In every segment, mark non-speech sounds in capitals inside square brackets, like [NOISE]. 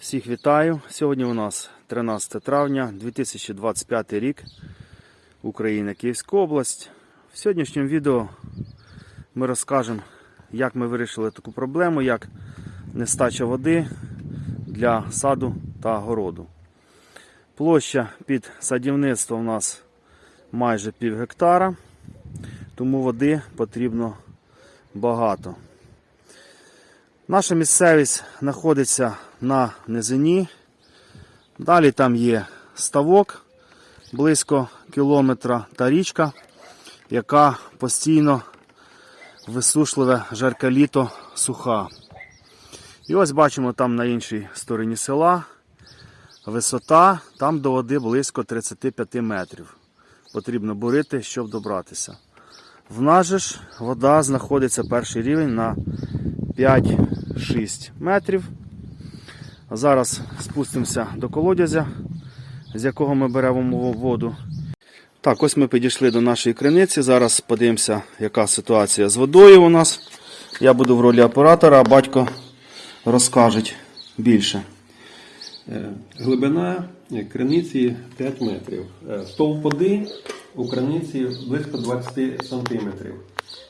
Всіх вітаю. Сьогодні у нас 13 травня 2025 рік. Україна, Київська область. В сьогоднішньому відео ми розкажемо, як ми вирішили таку проблему, як нестача води для саду та городу. Площа під садівництво у нас майже пів гектара, тому води потрібно багато. Наша місцевість знаходиться на низині. Далі там є ставок близько кілометра та річка, яка постійно висушливе жарке літо суха. І ось бачимо там на іншій стороні села висота, там до води близько 35 метрів. Потрібно бурити, щоб добратися. В нас же ж вода знаходиться перший рівень на 5-6 метрів. Зараз спустимося до колодязя, з якого ми беремо воду. Так, ось ми підійшли до нашої криниці. Зараз подивимося, яка ситуація з водою у нас. Я буду в ролі оператора, а батько розкаже більше. Е, Глибина е, криниці 5 метрів. Е, Стовп води у криниці близько 20 сантиметрів.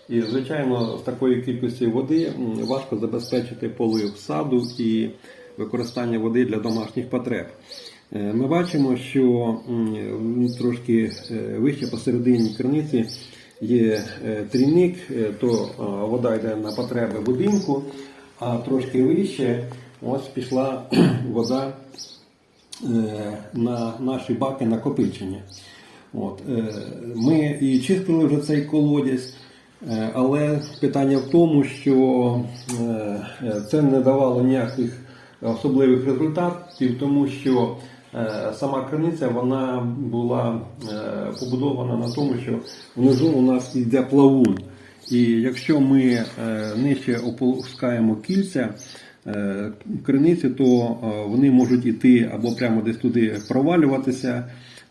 І, звичайно, з такої кількості води важко забезпечити полив саду і використання води для домашніх потреб. Е, Ми бачимо, що трошки е, вище посередині криниці є е, трійник, то вода йде на потреби будинку, а трошки вище ось пішла [CLEARS THROAT] вода на наші баки накопичення. От, ми і чистили вже цей колодязь, але питання в тому, що е, е, це не давало ніяких особливих результатів, тому що е, сама криниця вона була е, побудована на тому, що внизу у нас йде плавун. І якщо ми е, нижче опускаємо кільця е, криниці, то е, вони можуть іти або прямо десь туди провалюватися.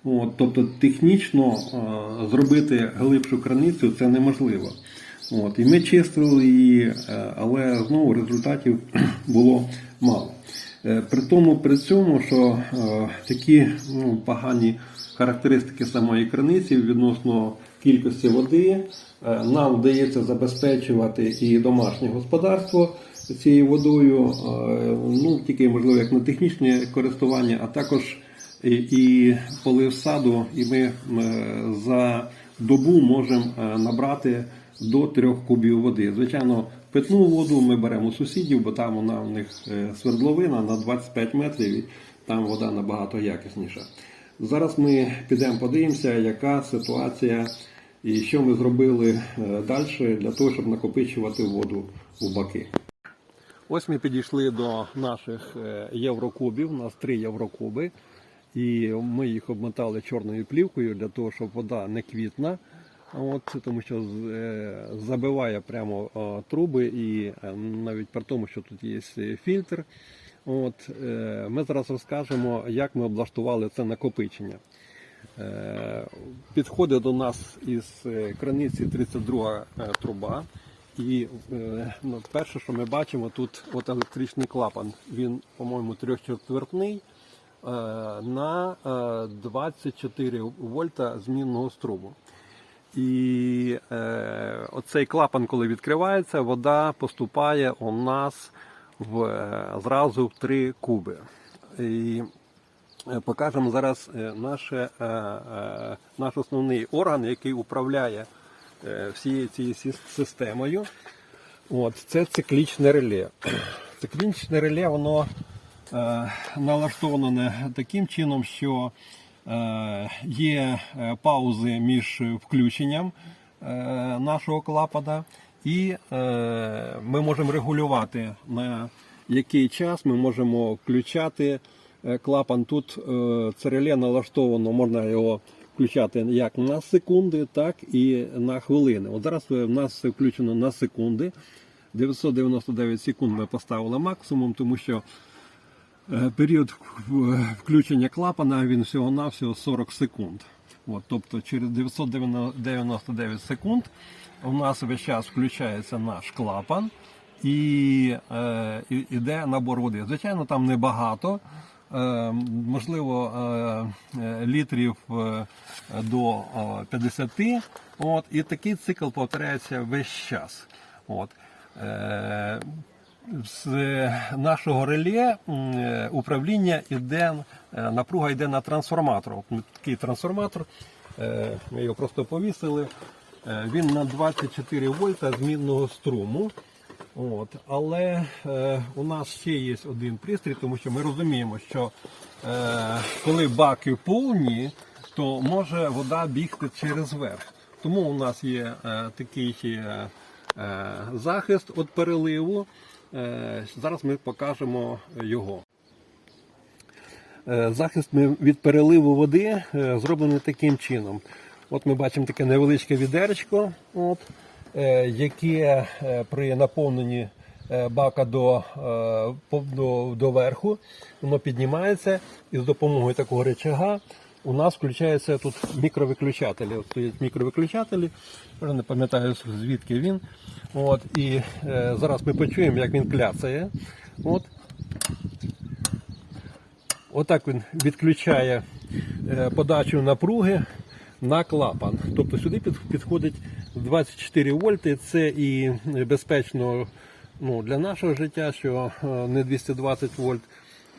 От, тобто технічно е, зробити глибшу криницю це неможливо. От, і ми чистили її, е, але знову результатів [CLEARS THROAT] було мало. Е, При тому, при цьому, що е, такі ну, погані характеристики самої криниці відносно кількості води, е, нам вдається забезпечувати і домашнє господарство цією водою, е, ну тільки можливо як на технічне користування, а також і, полив саду, і ми е, за добу можемо е, набрати до 3 кубів води. Звичайно, питну воду ми беремо у сусідів, бо там вона у них свердловина на 25 метрів, і там вода набагато якісніша. Зараз ми підемо подивимося, яка ситуація і що ми зробили далі для того, щоб накопичувати воду у баки. Ось ми підійшли до наших е, єврокубів. У нас три єврокуби. І ми їх обмотали чорною плівкою для того, щоб вода не квітна. От, тому що е, забиває прямо труби, і е, навіть при тому, що тут є фільтр. От, ми зараз розкажемо, як ми облаштували це накопичення. Підходить до нас із краниці 32 е, труба. І е, ну, перше, що ми бачимо, тут от електричний клапан. Він, по-моєму, трьохчетвертний е, на е, 24 вольта змінного струму. І е, оцей клапан, коли відкривається, вода поступає у нас в, е, зразу в 3 куби. І Е, покажемо зараз е, наше, е, е, наш основний орган, який управляє е, всією цією системою. От, це циклічне реле. [CLEARS THROAT] Циклічне реле воно е, налаштовано не таким чином, що е, є е, паузи між включенням е, нашого клапана, і е, ми можемо регулювати на який час ми можемо включати е, клапан. Тут е, це реле налаштовано, можна його включати як на секунди, так і на хвилини. От зараз е, в нас включено на секунди. 999 секунд ми поставили максимум, тому що е, період включення клапана він всього-навсього 40 секунд. От, тобто через 999 секунд у нас весь час включається наш клапан, і е, іде набор води. Звичайно, там небагато, можливо, е, е, літрів е, до е, 50. От, і такий цикл повторяється весь час. От. Е, з нашого реле е, управління іде, е, напруга йде на трансформатор. От Такий трансформатор, е, ми його просто повісили. Е, Він на 24 вольта змінного струму. От. Але е, у нас ще є один пристрій, тому що ми розуміємо, що е, коли баки повні, то може вода бігти через верх. Тому у нас є е, такий е, е, захист від переливу. Е, зараз ми покажемо його. Е, Захист від переливу води е, зроблений таким чином. От ми бачимо таке невеличке відеречко, от, яке е, при наповненні е, бака до, е, до, до верху, воно піднімається і з допомогою такого речага у нас включається тут мікровиключателі. От стоять мікровиключателі, вже не пам'ятаю звідки він. От, і е, зараз ми почуємо, як він кляцає. От, Отак він відключає подачу напруги на клапан. Тобто сюди під- підходить 24 вольти. Це і безпечно ну, для нашого життя, що е, не 220 вольт.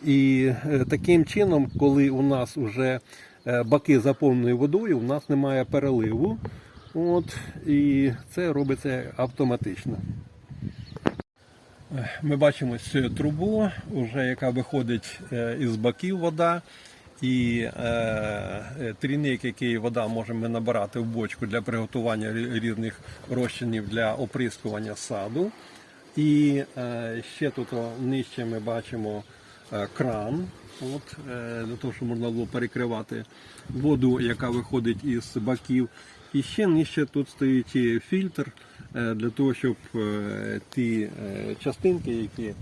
І е, таким чином, коли у нас вже е, баки заповнені водою, у нас немає переливу. От, і це робиться автоматично. Ми бачимо цю трубу, вже яка виходить із баків вода. І е, е, трійник, який вода можемо набирати в бочку для приготування різних розчинів для оприскування саду. І е, ще тут нижче ми бачимо е, кран, от, е, для того, щоб можна було перекривати воду, яка виходить із баків. І ще нижче тут стоїть фільтр е, для того, щоб ті частинки, які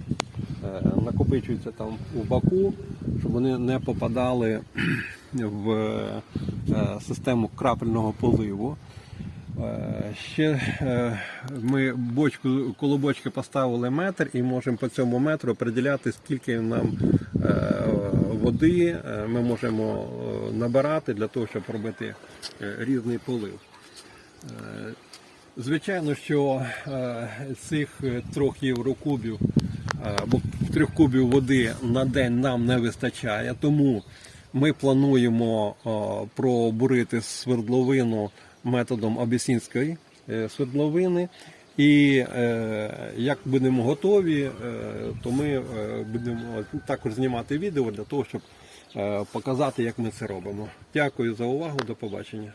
накопичуються там у баку, щоб вони не попадали в е, систему крапельного поливу. Е, Ще е, ми бочку, коло бочки поставили метр і можемо по цьому метру приділяти, скільки нам е, води е, ми можемо е, набирати для того, щоб робити е, різний полив. Е, Звичайно, що е, цих е, трьох єврокубів е, або трьох кубів води на день нам не вистачає, тому ми плануємо пробурити свердловину методом абісінської е, свердловини. І е, як будемо готові, е, то ми е, будемо також знімати відео для того, щоб е, показати, як ми це робимо. Дякую за увагу. До побачення.